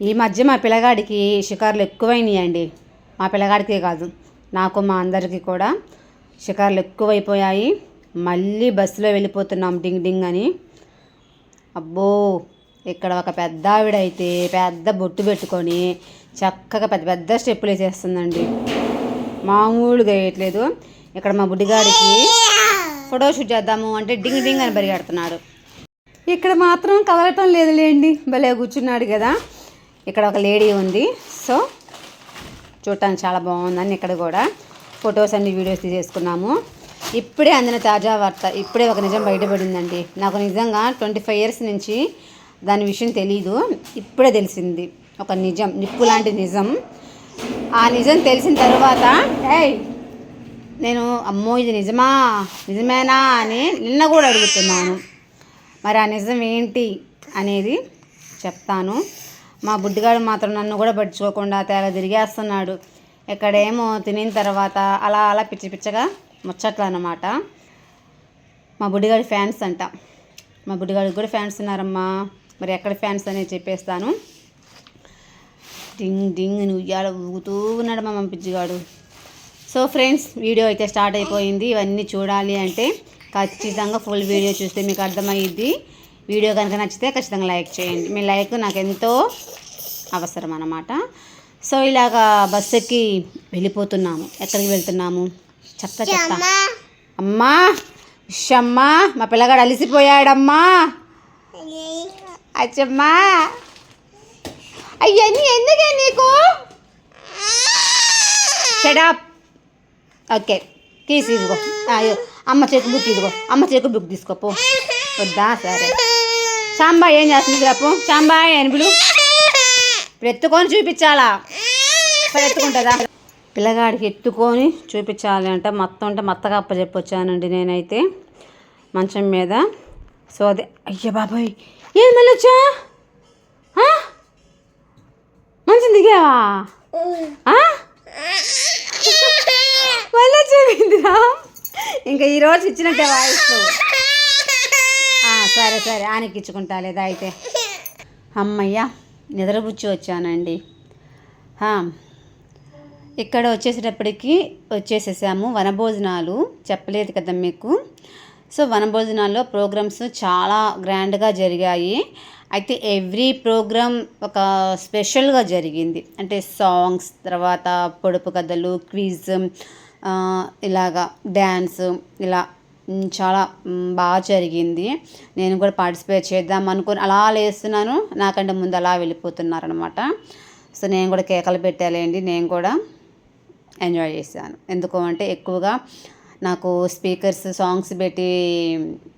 ఈ మధ్య మా పిల్లగాడికి షికార్లు ఎక్కువైనాయండి. మా పిల్లగాడికే కాదు నాకు మా అందరికీ కూడా షికార్లు ఎక్కువైపోయాయి. మళ్ళీ బస్సులో వెళ్ళిపోతున్నాం డింగ్ డింగ్ అని. అబ్బో ఇక్కడ ఒక పెద్ద ఆవిడ అయితే పెద్ద బొట్టు పెట్టుకొని చక్కగా పెద్ద పెద్ద స్టెప్పులు వేసేస్తుందండి. మామూలుగా వేయట్లేదు. ఇక్కడ మా బుడ్డిగాడికి ఫోటో షూట్ చేద్దాము అంటే డింగ్ డింగ్ అని పరిగెడుతున్నాడు. ఇక్కడ మాత్రం కదలటం లేదులేండి. భలే కూర్చున్నాడు కదా. ఇక్కడ ఒక లేడీ ఉంది. సో చూడటానికి చాలా బాగుందని ఇక్కడ కూడా ఫొటోస్ అన్ని వీడియోస్ తీసేసుకున్నాము. ఇప్పుడే అందిన తాజా వార్త ఇప్పుడే ఒక నిజం బయటపడిందండి. నాకు నిజంగా ట్వంటీ ఫైవ్ ఇయర్స్ నుంచి దాని విషయం తెలీదు. ఇప్పుడే తెలిసింది. ఒక నిజం నిప్పు లాంటి నిజం. ఆ నిజం తెలిసిన తర్వాత ఏయ్ నేను అమ్మో ఇది నిజమా? నిజమేనా అని నిన్న కూడా అడుగుతున్నాను. మరి ఆ నిజం ఏంటి అనేది చెప్తాను. మా బుడ్డిగాడు మాత్రం నన్ను కూడా పట్టించుకోకుండా తేగ తిరిగేస్తున్నాడు. ఎక్కడేమో తినిన తర్వాత అలా అలా పిచ్చి పిచ్చగా ముచ్చట్లు అన్నమాట మా బుడ్డిగాడి ఫ్యాన్స్ అంట. మా బుడ్డిగాడికి కూడా ఫ్యాన్స్ ఉన్నారమ్మా. మరి ఎక్కడ ఫ్యాన్స్ అనేది చెప్పేస్తాను. డింగ్ డింగ్ నువ్వు ఉయ్యాల ఊగుతూ ఉన్నాడు మా పిచ్చిగాడు. సో ఫ్రెండ్స్ వీడియో అయితే స్టార్ట్ అయిపోయింది. ఇవన్నీ చూడాలి అంటే ఖచ్చితంగా ఫుల్ వీడియో చూస్తే మీకు అర్థమయ్యిద్ది. వీడియో కనుక నచ్చితే ఖచ్చితంగా లైక్ చేయండి. మీ లైక్ నాకు ఎంతో అవసరం అన్నమాట. సో ఇలాగా బస్ ఎక్కి వెళ్ళిపోతున్నాము. ఎక్కడికి వెళ్తున్నాము? చెత్త చెత్త. అమ్మా! ఇషమ్మా మా పిల్లగాడు అలిసిపోయాడమ్మా! అచ్చమ్మా! అయ్యన్నీ ఎందుకే నీకు? షడప్ ఓకే కీస్ ఇదిగో. అయ్యో అమ్మ చేతి బుక్ ఇదిగో. అమ్మ చేతి బుక్ తీసుకోపో వద్దా సరే. సాంబా ఏం చేస్తుంది రేపు? సాంబా అని పిలు ఇప్పుడు ఎత్తుకొని చూపించాలా? ఇప్పుడు ఎత్తుకుంటుందా? పిల్లగాడికి ఎత్తుకొని చూపించాలి అంటే మొత్తం అంటే మొత్తగా అప్పచెప్పొచ్చానండి నేనైతే మంచం మీద. సో అదే అయ్య బాబాయ్ ఏం మళ్ళొచ్చా మంచం దిగావా? ఆ? మళ్ళీ చెప్పిందిరా ఇంకా ఈరోజు ఇచ్చినట్టే వాయిస్. ఆ, సరే సరే ఆనెక్కించుకుంటా ఇచ్చుకుంటా లేదా అయితే? అమ్మయ్య నిద్రపుచ్చి వచ్చానండి. ఇక్కడ వచ్చేసేటప్పటికి వచ్చేసేసాము వనభోజనాలు. చెప్పలేదు కదా మీకు? సో వనభోజనాల్లో ప్రోగ్రామ్స్ చాలా గ్రాండ్గా జరిగాయి. అయితే ఎవ్రీ ప్రోగ్రామ్ ఒక స్పెషల్గా జరిగింది. అంటే సాంగ్స్ తర్వాత పొడుపు కథలు క్విజ్ ఇలాగా డ్యాన్స్ ఇలా చాలా బాగా జరిగింది. నేను కూడా పార్టిసిపేట్ చేద్దాం అనుకుని అలా లేస్తున్నాను. నాకంటే ముందు అలా వెళ్ళిపోతున్నారు అనమాట సో నేను కూడా కేకలు పెట్టాలేండి. నేను కూడా ఎంజాయ్ చేశాను. ఎందుకు అంటే ఎక్కువగా నాకు స్పీకర్స్ సాంగ్స్ పెట్టి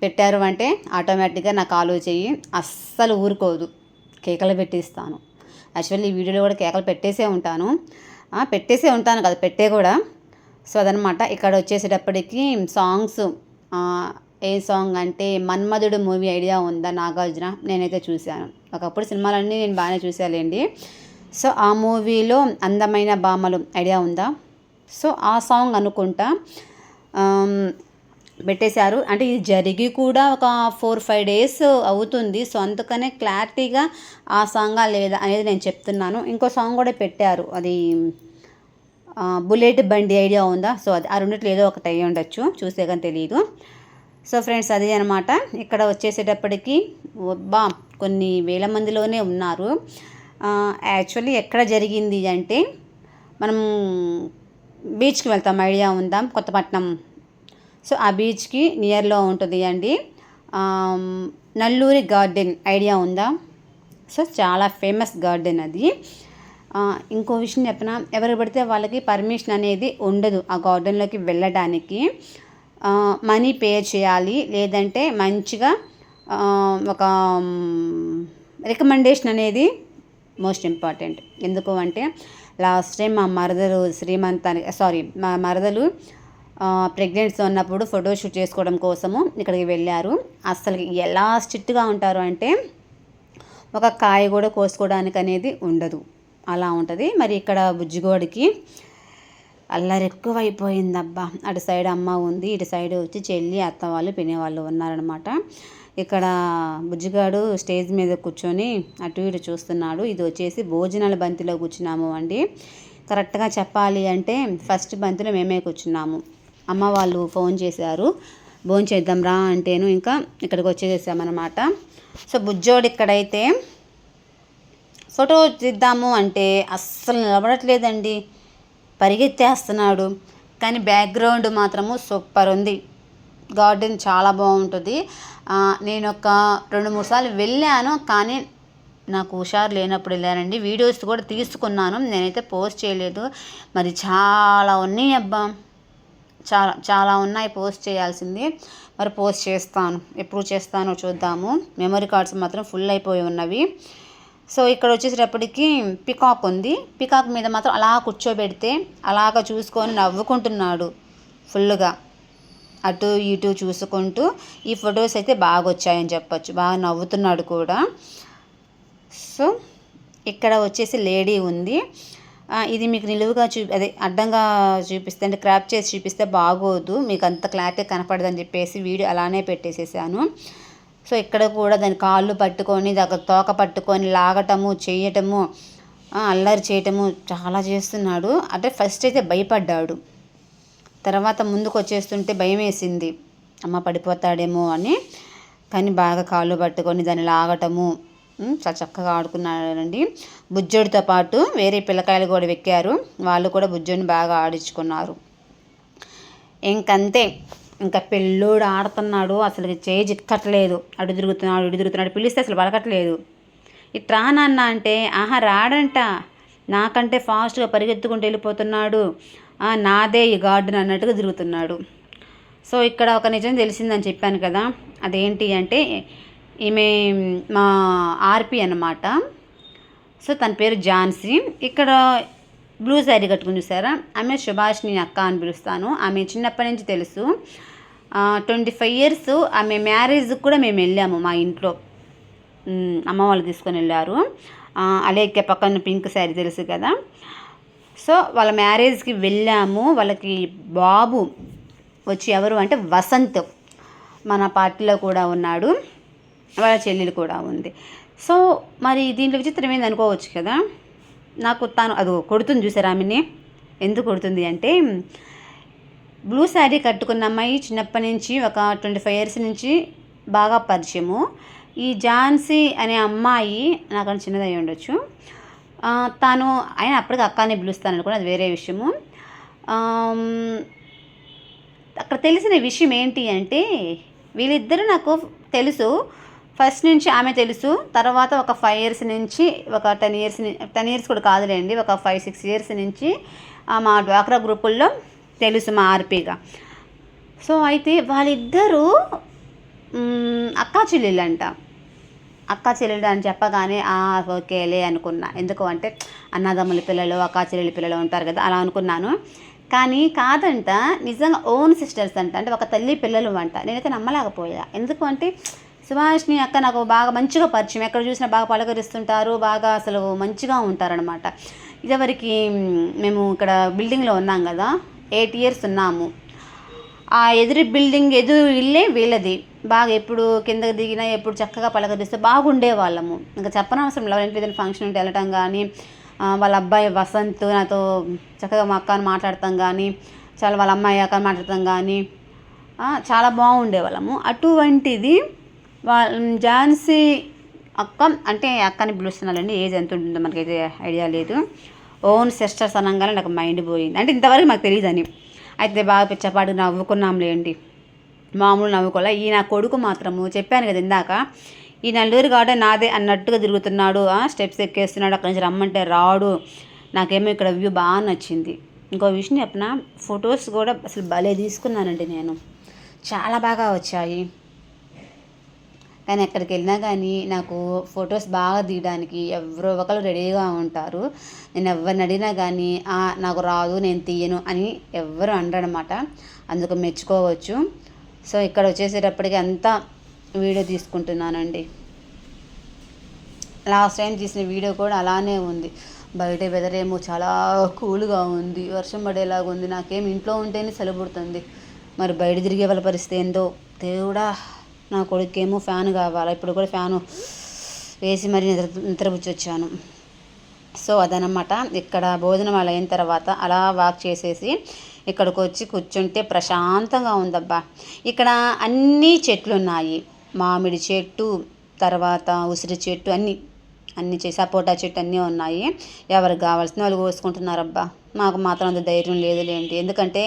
పెట్టారు అంటే ఆటోమేటిక్గా నాకు కాలు చెయ్యి అస్సలు ఊరుకోదు. కేకలు పెట్టిస్తాను. యాక్చువల్లీ ఈ వీడియోలో కూడా కేకలు పెట్టేసే ఉంటాను. పెట్టేసే ఉంటాను కదా పెట్టే కూడా. సో అదనమాట ఇక్కడ వచ్చేసేటప్పటికి సాంగ్స్ ఏ సాంగ్ అంటే మన్మధుడు మూవీ ఐడియా ఉందా నాగార్జున? నేనైతే చూశాను. ఒకప్పుడు సినిమాలన్నీ నేను బాగానే చూసాలేండి. సో ఆ మూవీలో అందమైన భామలు ఐడియా ఉందా? సో ఆ సాంగ్ అనుకుంటా. పెట్టేశారు. అంటే ఇది జరిగి కూడా ఒక ఫోర్ ఫైవ్ డేస్ అవుతుంది. సో అందుకనే క్లారిటీగా ఆ సాంగా లేదా అనేది నేను చెప్తున్నాను. ఇంకో సాంగ్ కూడా పెట్టారు. అది బుల్లెట్ బండి ఐడియా ఉందా? సో అది ఆ రెండిట్లో ఏదో ఒకటి అయ్యి ఉండొచ్చు. చూసే కానీ తెలియదు సో ఫ్రెండ్స్ అది అనమాట ఇక్కడ వచ్చేసేటప్పటికి బా కొన్ని వేల మందిలోనే ఉన్నారు. యాక్చువల్లీ ఎక్కడ జరిగింది అంటే మనం బీచ్కి వెళ్తాం ఐడియా ఉందాం? కొత్తపట్నం. సో ఆ బీచ్కి నియర్లో ఉంటుంది అండి. నల్లూరి గార్డెన్ ఐడియా ఉందా? సో చాలా ఫేమస్ గార్డెన్ అది. ఇంకో విషయం చెప్పిన? ఎవరు పడితే వాళ్ళకి పర్మిషన్ అనేది ఉండదు ఆ గార్డెన్లోకి వెళ్ళడానికి. మనీ పే చేయాలి లేదంటే మంచిగా ఒక రికమెండేషన్ అనేది మోస్ట్ ఇంపార్టెంట్ ఎందుకు అంటే లాస్ట్ టైం మా మరదలు శ్రీమంతానికి సారీ మా మరదలు ప్రెగ్నెన్సీ ఉన్నప్పుడు ఫోటోషూట్ చేసుకోవడం కోసము ఇక్కడికి వెళ్ళారు. అసలు ఎలా స్ట్రిక్ట్గా ఉంటారు అంటే ఒక కాయ కూడా కోసుకోవడానికి అనేది ఉండదు. అలా ఉంటుంది. మరి ఇక్కడ బుజ్జిగోడికి అల్లరి ఎక్కువైపోయిందబ్బా. అటు సైడ్ అమ్మ ఉంది ఇటు సైడ్ వచ్చి చెల్లి అత్త వాళ్ళు పినేవాళ్ళు ఉన్నారనమాట ఇక్కడ బుజ్జిగాడు స్టేజ్ మీద కూర్చొని అటు ఇటు చూస్తున్నాడు. ఇది వచ్చేసి భోజనాల బంతిలో కూర్చున్నాము అండి. కరెక్ట్గా చెప్పాలి అంటే ఫస్ట్ బంతిలో మేమే కూర్చున్నాము. అమ్మ వాళ్ళు ఫోన్ చేశారు. భోజనం చేద్దాం రా అంటేను ఇంకా ఇక్కడికి వచ్చేసేసామన్నమాట. సో బుజ్జోడు ఇక్కడైతే ఫోటో తీద్దాము అంటే అస్సలు నిలబడట్లేదండి. పరిగెత్తేస్తున్నాడు. కానీ బ్యాక్గ్రౌండ్ మాత్రము సూపర్ ఉంది. గార్డెన్ చాలా బాగుంటుంది. నేను ఒక రెండు మూడు సార్లు వెళ్ళాను కానీ నాకు హుషారు లేనప్పుడు వెళ్ళానండి. వీడియోస్ కూడా తీసుకున్నాను. నేనైతే పోస్ట్ చేయలేదు. మరి చాలా ఉన్నాయి అబ్బా. చాలా చాలా ఉన్నాయి పోస్ట్ చేయాల్సింది. మరి పోస్ట్ చేస్తాను. ఎప్పుడు చేస్తానో చూద్దాము. మెమరీ కార్డ్స్ మాత్రం ఫుల్ అయిపోయి ఉన్నవి. సో ఇక్కడ వచ్చేసేటప్పటికి పికాక్ ఉంది. పికాక్ మీద మాత్రం అలా కూర్చోబెడితే అలాగ చూసుకొని నవ్వుకుంటున్నాడు ఫుల్గా అటు ఇటు చూసుకుంటూ ఈ ఫొటోస్ అయితే బాగా వచ్చాయని చెప్పొచ్చు. బాగా నవ్వుతున్నాడు కూడా. సో ఇక్కడ వచ్చేసి లేడీ ఉంది. ఇది మీకు నిలువుగా చూ అదే అడ్డంగా చూపిస్తే అంటే క్రాప్ చేసి చూపిస్తే బాగోదు. మీకు అంత క్లారిటీ కనపడదని చెప్పేసి వీడియో అలానే పెట్టేసేసాను. సో ఇక్కడ కూడా దాని కాళ్ళు పట్టుకొని దగ్గర తోక పట్టుకొని లాగటము చేయటము అల్లరి చేయటము చాలా చేస్తున్నాడు. అంటే ఫస్ట్ అయితే భయపడ్డాడు. తర్వాత ముందుకు వచ్చేస్తుంటే భయం వేసింది అమ్మ పడిపోతాడేమో అని. కానీ బాగా కాళ్ళు పట్టుకొని దాన్ని లాగటము చాలా చక్కగా ఆడుకున్నాడండి. బుజ్జోడితో పాటు వేరే పిల్లకాయలు కూడా వెక్కారు. వాళ్ళు కూడా బుజ్జోడిని బాగా ఆడించుకున్నారు. ఇంకంతే. ఇంకా పెళ్ళోడు ఆడుతున్నాడు అసలు చేయి చిక్కట్లేదు. అడు తిరుగుతున్నాడు ఇటు తిరుగుతున్నాడు పిలిస్తే అసలు పలకట్లేదు. ఇట్రా నాన్న అంటే ఆహా రాడంట. నాకంటే ఫాస్ట్గా పరిగెత్తుకుంటూ వెళ్ళిపోతున్నాడు. నాదే ఈ గార్డెన్ అన్నట్టుగా తిరుగుతున్నాడు. సో ఇక్కడ ఒక నిజం తెలిసిందని చెప్పాను కదా. అదేంటి అంటే ఈమె మా ఆర్పి అన్నమాట. సో తన పేరు ఝాన్సీ. ఇక్కడ బ్లూ శారీ కట్టుకుని చూసారా? ఆమె సుభాష్ని అక్క అని పిలుస్తాను. ఆమె చిన్నప్పటి నుంచి తెలుసు. ట్వంటీ ఫైవ్ ఇయర్స్ ఆమె మ్యారేజ్కి కూడా మేము వెళ్ళాము మా ఇంట్లో. అమ్మ వాళ్ళు తీసుకొని వెళ్ళారు. అలాగే అలేఖ్య పక్కన పింక్ శారీ తెలుసు కదా? సో వాళ్ళ మ్యారేజ్కి వెళ్ళాము. వాళ్ళకి బాబు వచ్చి ఎవరు అంటే వసంత్ మన పార్టీలో కూడా ఉన్నాడు. వాళ్ళ చెల్లెలు కూడా ఉంది. సో మరి దీంట్లో విచిత్రం ఏంది అనుకోవచ్చు కదా? నాకు తాను అది కొడుతుంది చూసారా ఆమెని? ఎందుకు కొడుతుంది అంటే బ్లూ శారీ కట్టుకున్న అమ్మాయి చిన్నప్పటి నుంచి ఒక ట్వంటీ ఫైవ్ ఇయర్స్ నుంచి బాగా పరిచయము. ఈ ఝాన్సీ అనే అమ్మాయి నాకన్నా చిన్నదై ఉండొచ్చు. తాను ఆయన అప్పటికి అక్కనే పిలుస్తాను అనుకుని అది వేరే విషయము. అక్కడ తెలిసిన విషయం ఏంటి అంటే వీళ్ళిద్దరూ నాకు తెలుసు. ఫస్ట్ నుంచి ఆమె తెలుసు తర్వాత ఒక ఫైవ్ ఇయర్స్ నుంచి ఒక టెన్ ఇయర్స్ టెన్ ఇయర్స్ కూడా కాదులేండి ఒక ఫైవ్ సిక్స్ ఇయర్స్ నుంచి మా డ్వాక్రా గ్రూపుల్లో తెలుసు మా ఆర్పీగా. సో అయితే వాళ్ళిద్దరూ అక్కా అక్కా చెల్లెళ్ళంట. అక్కా చెల్లెలు అని చెప్పగానే ఓకేలే అనుకున్నా. ఎందుకు అంటే అన్నదమ్ముల పిల్లలు అక్కా చెల్లెల పిల్లలు ఉంటారు కదా అలా అనుకున్నాను. కానీ కాదంట నిజంగా ఓన్ సిస్టర్స్ అంట అంటే ఒక తల్లి పిల్లలు అంట. నేనైతే నమ్మలేకపోయా. ఎందుకు అంటే సుభాష్ని అక్క నాకు బాగా మంచిగా పరిచయం. ఎక్కడ చూసినా బాగా పలకరిస్తుంటారు బాగా అసలు మంచిగా ఉంటారనమాట ఇదివరకు మేము ఇక్కడ బిల్డింగ్లో ఉన్నాం కదా ఎయిట్ ఇయర్స్ ఉన్నాము. ఆ ఎదురు బిల్డింగ్ ఎదురు ఇల్లే వీళ్ళది. బాగా ఎప్పుడు కిందకి దిగినా ఎప్పుడు చక్కగా పలకరిస్తే బాగుండే వాళ్ళము ఇంకా చెప్పనవసరం లేదు. ఇంట్లో ఏదైనా ఫంక్షన్ ఉంటే వెళ్ళటం కానీ వాళ్ళ అబ్బాయి వసంత్ నాతో చక్కగా మా అక్కని మాట్లాడతాం కానీ చాలా వాళ్ళ అమ్మాయి అక్కని మాట్లాడతాం కానీ చాలా బాగుండే వాళ్ళము అటువంటిది వాళ్ళ ఝాన్సీ అక్క అంటే అక్కని పిలుస్తున్నానండి ఏజ్ ఎంత ఉంటుందో మనకైతే ఐడియా లేదు. ఓన్ సిస్టర్స్ అనగానే నాకు మైండ్ పోయింది. అంటే ఇంతవరకు మాకు తెలియదని అయితే బాగా పిచ్చపాటు నవ్వుకున్నాంలేండి మామూలు నవ్వుకోలే. ఈ నా కొడుకు మాత్రము చెప్పాను కదా ఇందాక. ఈ నల్లూరు కాడ నాదే అన్నట్టుగా తిరుగుతున్నాడు. స్టెప్స్ ఎక్కేస్తున్నాడు. అక్కడి నుంచి రమ్మంటే రాడు. నాకేమో ఇక్కడ వ్యూ బాగా నచ్చింది. ఇంకో విషయం చెప్పిన? ఫొటోస్ కూడా అసలు భలే తీసుకున్నానండి నేను. చాలా బాగా వచ్చాయి. కానీ ఎక్కడికి వెళ్ళినా కానీ నాకు ఫొటోస్ బాగా తీయడానికి ఎవరో ఒకరు రెడీగా ఉంటారు. నేను ఎవరిని అడిగినా కానీ నాకు రాదు నేను తీయను అని ఎవ్వరు అనమాట అందుకు మెచ్చుకోవచ్చు. సో ఇక్కడ వచ్చేసేటప్పటికి అంతా వీడియో తీసుకుంటున్నానండి. లాస్ట్ టైం తీసిన వీడియో కూడా అలానే ఉంది. బయట వెదర్ ఏమో చాలా కూల్గా ఉంది. వర్షం పడేలాగా ఉంది. నాకేం ఇంట్లో ఉంటేనే చలి మరి బయట తిరిగే వాళ్ళ పరిస్థితి ఏందో దేవుడా నా కొడుకేమో ఫ్యాన్ కావాలి? ఇప్పుడు కూడా ఫ్యాను వేసి మరీ నిద్ర నిద్రపుచ్చి వచ్చాను సో అదనమాట ఇక్కడ భోజనం అలా అయిన తర్వాత అలా వాక్ చేసేసి ఇక్కడికి వచ్చి కూర్చుంటే ప్రశాంతంగా ఉందబ్బా. ఇక్కడ అన్ని చెట్లు ఉన్నాయి మామిడి చెట్టు తర్వాత ఉసిరి చెట్టు అన్నీ అన్ని చే సపోటా చెట్టు అన్నీ ఉన్నాయి. ఎవరికి కావాల్సిన వాళ్ళు కోసుకుంటున్నారబ్బా. మాకు మాత్రం అంత ధైర్యం లేదులేండి. ఎందుకంటే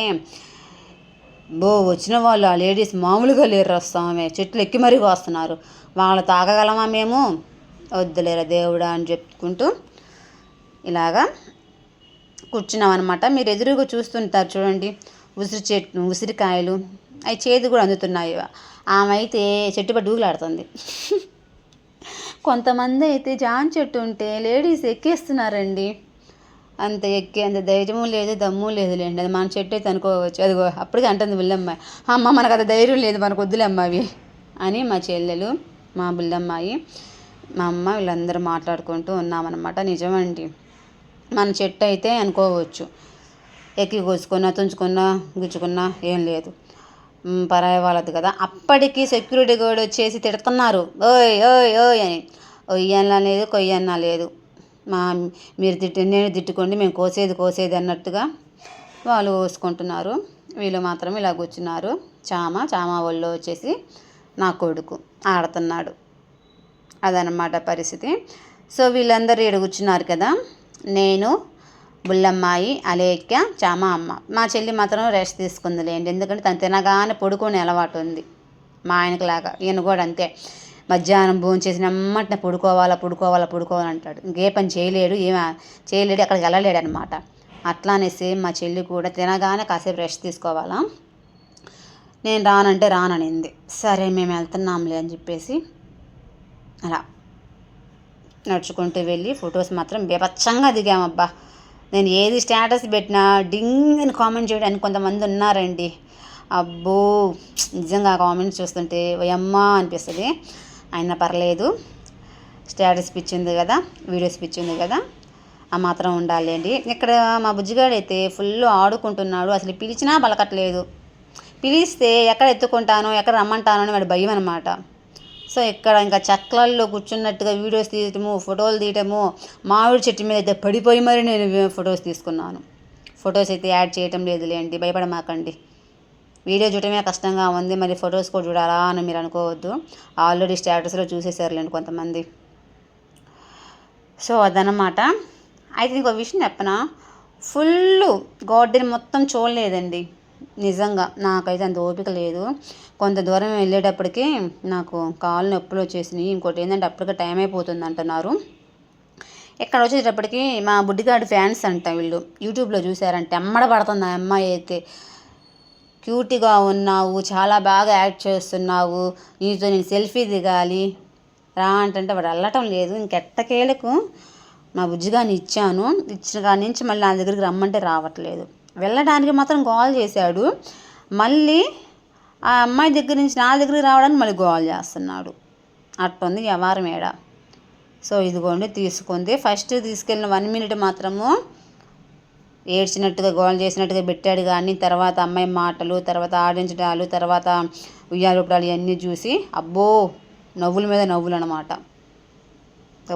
బో వచ్చిన వాళ్ళు ఆ లేడీస్ మామూలుగా లేరు వస్తామే చెట్లు ఎక్కి మరీ వస్తున్నారు. వాళ్ళు తాగగలమా మేము? వద్దులేరా దేవుడా అని చెప్పుకుంటూ ఇలాగా కూర్చున్నాం అనమాట మీరు ఎదురుగా చూస్తుంటారు చూడండి. ఉసిరి చెట్టు ఉసిరికాయలు. అవి చేతి కూడా అందుతున్నాయి. ఆమె అయితే చెట్టు పట్టి ఊగులాడుతుంది. కొంతమంది అయితే జాన్ చెట్టు ఉంటే లేడీస్ ఎక్కేస్తున్నారండి. అంత ఎక్కి అంత ధైర్యము లేదు దమ్ము లేదు లేండి. అది మన చెట్టు అయితే అనుకోవచ్చు అదిగో అప్పటికే అంటుంది బుల్లమ్మాయి అమ్మ మనకు అది ధైర్యం లేదు మనకు వద్దులేమ్మ అవి అని మా చెల్లెలు మా బుల్లమ్మాయి మా అమ్మ వీళ్ళందరూ మాట్లాడుకుంటూ ఉన్నామన్నమాట. నిజమండి. మన చెట్టు అయితే అనుకోవచ్చు. ఎక్కి కోసుకున్నా తుంచుకున్నా గుచ్చుకున్నా ఏం లేదు. పరాయి వాళ్ళది కదా. అప్పటికి సెక్యూరిటీ గార్డ్ వచ్చేసి తిడుతున్నారు. ఓయ్ ఓయ్ ఓయ్ అని. ఒయ్యన్నా లేదు కొయ్యన్నా లేదు. మా మీరు తిట్టి నేను తిట్టుకోండి మేము కోసేది కోసేది అన్నట్టుగా వాళ్ళు కోసుకుంటున్నారు. వీళ్ళు మాత్రం ఇలా కూర్చున్నారు. చామ చామ వాళ్ళు వచ్చేసి నా కొడుకు ఆడుతున్నాడు. అదనమాట పరిస్థితి. సో వీళ్ళందరూ ఈడ కూర్చున్నారు కదా. నేను బుల్లమ్మాయి అలేఖ్య చామ అమ్మ. మా చెల్లి మాత్రం రెస్ట్ తీసుకుందిలేండి. ఎందుకంటే తను తినగానే పడుకునే అలవాటు ఉంది. మా ఆయనకు లాగా ఈయన కూడా అంతే. మధ్యాహ్నం భోంచేసి చేసిన పడుకోవాలా పడుకోవాలా పడుకోవాలా అంటాడు. ఇంకే పని చేయలేడు ఏమి చేయలేడు అక్కడికి వెళ్ళలేడు అనమాట అట్లానే మా చెల్లి కూడా తినగానే కాసేపు రెస్ట్ తీసుకోవాలా. నేను రానంటే రాననింది. సరే మేము వెళ్తున్నాంలే అని చెప్పేసి అలా నడుచుకుంటూ వెళ్ళి ఫొటోస్ మాత్రం బేపచ్చంగా దిగామబ్బా. నేను ఏది స్టేటస్ పెట్టినా డింగ్ అని కామెంట్ చేయడానికి కొంతమంది ఉన్నారండి. అబ్బో నిజంగా కామెంట్స్ చూస్తుంటే అమ్మా అనిపిస్తుంది. అయినా పర్లేదు. స్టేటస్ పిచ్చింది కదా వీడియోస్ పిచ్చింది కదా ఆ మాత్రం ఉండాలండి ఇక్కడ మా బుజ్జిగాడు అయితే ఫుల్ ఆడుకుంటున్నాడు అసలు పిలిచినా పలకట్లేదు. పిలిస్తే ఎక్కడ ఎత్తుకుంటానో ఎక్కడ రమ్మంటానో అని వాడి భయం అనమాట సో ఇక్కడ ఇంకా చక్రాల్లో కూర్చున్నట్టుగా వీడియోస్ తీయటము ఫోటోలు తీయటము మామిడి చెట్టు మీద అయితే పడిపోయి మరి నేను ఫొటోస్ తీసుకున్నాను. ఫొటోస్ అయితే యాడ్ చేయటం లేదులేండి భయపడమాకండి. వీడియో చూడటమే కష్టంగా ఉంది. మరి ఫొటోస్ కూడా చూడాలా అని మీరు అనుకోవద్దు. ఆల్రెడీ స్టేటస్లో చూసేసారులేండి కొంతమంది. సో అదనమాట అయితే ఇంకో విషయం చెప్పనా? ఫుల్ గార్డెన్ మొత్తం చూడలేదండి. నిజంగా నాకైతే అంత ఓపిక లేదు. కొంత దూరం వెళ్ళేటప్పటికి నాకు కాళ్ళు నొప్పులు వచ్చేసినాయి. ఇంకోటి ఏంటంటే అప్పటికే టైం అయిపోతుంది అంటున్నారు. ఇక్కడ వచ్చేటప్పటికి మా బుడ్డిగాడు ఫ్యాన్స్ అంట వీళ్ళు. యూట్యూబ్లో చూసారంటే అమ్మడ పడుతుంది ఆ అమ్మాయి అయితే క్యూట్గా ఉన్నావు చాలా బాగా యాక్ట్ చేస్తున్నావు నీతో నేను సెల్ఫీ దిగాలి. రా అంటే వాడు వెళ్ళటం లేదు. ఇంకెట్టకేలకు నా బుజ్జిగాని ఇచ్చాను. ఇచ్చిన కాడి నుంచి మళ్ళీ నా దగ్గరికి రమ్మంటే రావట్లేదు. వెళ్ళడానికి మాత్రం కాల్ చేశాడు. మళ్ళీ ఆ అమ్మాయి దగ్గర నుంచి నా దగ్గరికి రావడానికి మళ్ళీ కాల్ చేస్తున్నాడు. అట్టుంది వ్యవహారం ఏడా. సో ఇదిగోండి తీసుకుంది. ఫస్ట్ తీసుకెళ్ళిన వన్ మినిట్ మాత్రము ఏడ్చినట్టుగా గోల్ చేసినట్టుగా పెట్టాడు. కానీ తర్వాత అమ్మాయి మాటలు తర్వాత ఆడించడాలు తర్వాత ఉయ్యాలుపడాలు ఇవన్నీ చూసి అబ్బో నవ్వుల మీద నవ్వులు అనమాట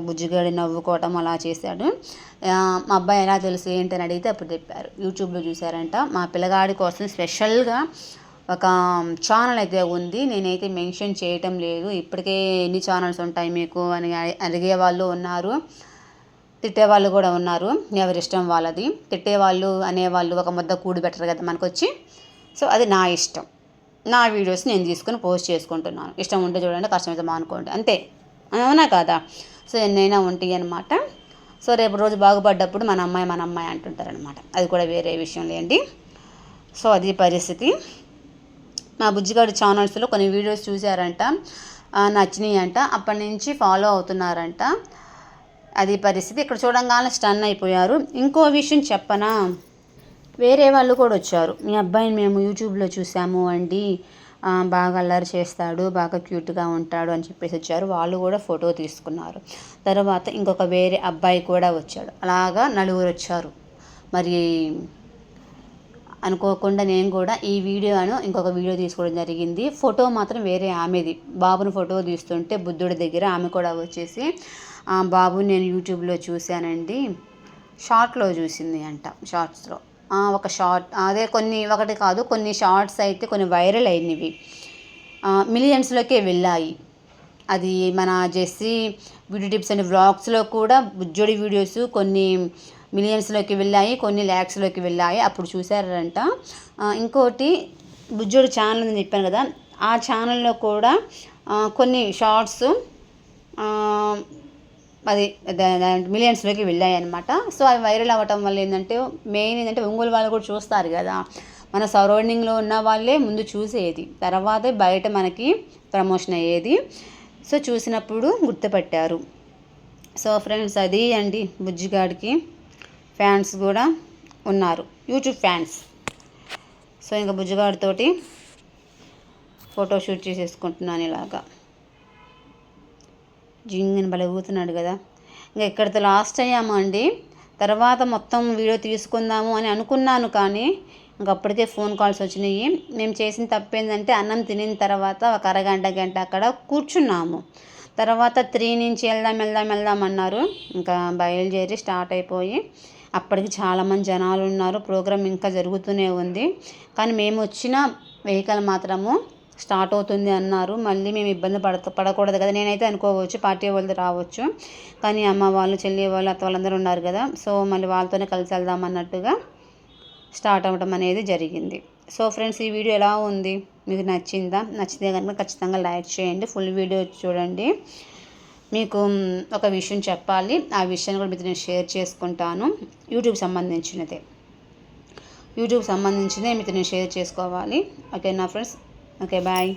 బుజ్జిగాడి నవ్వుకోవటం అలా చేశాడు. మా అబ్బాయి ఎలా తెలుసు ఏంటని అడిగితే అప్పుడు చెప్పారు. యూట్యూబ్లో చూసారంట మా పిల్లగాడి కోసం స్పెషల్గా ఒక ఛానల్ అయితే ఉంది. నేనైతే మెన్షన్ చేయటం లేదు. ఇప్పటికే ఎన్ని ఛానల్స్ ఉంటాయి మీకు అని అడిగే వాళ్ళు ఉన్నారు. తిట్టేవాళ్ళు కూడా ఉన్నారు. ఎవరిష్టం వాళ్ళది. తిట్టేవాళ్ళు అనేవాళ్ళు ఒక ముద్ద కూడి పెట్టరు కదా మనకు వచ్చి సో అది నా ఇష్టం. నా వీడియోస్ నేను తీసుకుని పోస్ట్ చేసుకుంటున్నాను. ఇష్టం ఉంటే చూడండి కష్టమైతే మానుకోండి. అంతే. అవునా కదా? సో ఎన్నైనా ఉంటాయి అనమాట సో రేపు రోజు బాగుపడ్డప్పుడు మన అమ్మాయి మన అమ్మాయి అంటుంటారనమాట అది కూడా వేరే విషయం లేండి. సో అది పరిస్థితి. మా బుజ్జిగాడు ఛానల్స్లో కొన్ని వీడియోస్ చూశారంట. నచ్చినాయి అంట అప్పటి నుంచి ఫాలో అవుతున్నారంట. అది పరిస్థితి. ఇక్కడ చూడంగానే స్టన్ అయిపోయారు. ఇంకో విషయం చెప్పనా? వేరే వాళ్ళు కూడా వచ్చారు. మీ అబ్బాయిని మేము యూట్యూబ్లో చూసాము అండి. బాగా అల్లరి చేస్తాడు బాగా క్యూట్గా ఉంటాడు అని చెప్పేసి వచ్చారు. వాళ్ళు కూడా ఫోటో తీసుకున్నారు. తర్వాత ఇంకొక వేరే అబ్బాయి కూడా వచ్చాడు. అలాగా నలుగురు వచ్చారు. మరి అనుకోకుండా నేను కూడా ఈ వీడియోను ఇంకొక వీడియో తీసుకోవడం జరిగింది. ఫోటో మాత్రం వేరే ఆమెది. బాబుని ఫోటో తీస్తుంటే బుద్ధుడి దగ్గర ఆమె కూడా వచ్చేసి బాబు నేను యూట్యూబ్లో చూశానండి. షార్ట్లో చూసింది అంట షార్ట్స్లో. ఒక షార్ట్ అదే కొన్ని ఒకటి కాదు కొన్ని షార్ట్స్ అయితే కొన్ని వైరల్ అయినవి. మిలియన్స్లోకే వెళ్ళాయి. అది మన జెస్సీ బ్యూటీ టిప్స్ అండ్ వ్లాగ్స్లో కూడా బుజ్జోడి వీడియోస్ కొన్ని మిలియన్స్లోకి వెళ్ళాయి కొన్ని ల్యాక్స్లోకి వెళ్ళాయి. అప్పుడు చూసారంట ఇంకోటి బుజ్జోడి ఛానల్ అని చెప్పాను కదా ఆ ఛానల్లో కూడా కొన్ని షార్ట్స్ అది మిలియన్స్లోకి వెళ్ళాయి అనమాట సో అవి వైరల్ అవ్వటం వల్ల ఏంటంటే మెయిన్ ఏంటంటే ఒంగోలు వాళ్ళు కూడా చూస్తారు కదా. మన సరౌండింగ్లో ఉన్న వాళ్ళే ముందు చూసేది. తర్వాతే బయట మనకి ప్రమోషన్ అయ్యేది. సో చూసినప్పుడు గుర్తుపట్టారు. సో ఫ్రెండ్స్ అది అండి బుజ్జిగాడికి ఫ్యాన్స్ కూడా ఉన్నారు. YouTube fans. సో ఇంకా బుజ్జిగాడితోటి ఫోటో షూట్ చేసేసుకుంటున్నాను ఇలాగా. జింగ్ అని భలే ఊతున్నాడు కదా. ఇంకా ఇక్కడితో లాస్ట్ అయ్యాము అండి? తర్వాత మొత్తం వీడియో తీసుకుందాము అని అనుకున్నాను కానీ ఇంక అప్పటికే ఫోన్ కాల్స్ వచ్చినాయి. మేము చేసిన తప్పేందంటే ఏంటంటే అన్నం తినిన తర్వాత ఒక అరగంట గంట అక్కడ కూర్చున్నాము. తర్వాత త్రీ నుంచి వెళ్దాం వెళ్దాం వెళ్దాం అన్నారు. ఇంకా బయలుదేరి స్టార్ట్ అయిపోయి అప్పటికి చాలామంది జనాలు ఉన్నారు. ప్రోగ్రామ్ ఇంకా జరుగుతూనే ఉంది. కానీ మేము వచ్చిన వెహికల్ మాత్రము స్టార్ట్ అవుతుంది అన్నారు. మళ్ళీ మేము ఇబ్బంది పడ పడకూడదు కదా. నేనైతే అనుకోవచ్చు పార్టీ వాళ్ళది రావచ్చు. కానీ అమ్మ వాళ్ళు చెల్లి వాళ్ళు అత్త వాళ్ళందరూ ఉన్నారు కదా. సో మళ్ళీ వాళ్ళతోనే కలిసి వెళ్దాం అన్నట్టుగా స్టార్ట్ అవ్వడం అనేది జరిగింది. సో ఫ్రెండ్స్ ఈ వీడియో ఎలా ఉంది? మీకు నచ్చిందా? నచ్చితే కనుక ఖచ్చితంగా లైక్ చేయండి. ఫుల్ వీడియో చూడండి. మీకు ఒక విషయం చెప్పాలి. ఆ విషయాన్ని కూడా మీతో నేను షేర్ చేసుకుంటాను. యూట్యూబ్ సంబంధించినదే. యూట్యూబ్ సంబంధించినదే మీతో నేను షేర్ చేసుకోవాలి. ఓకేనా ఫ్రెండ్స్? Okay bye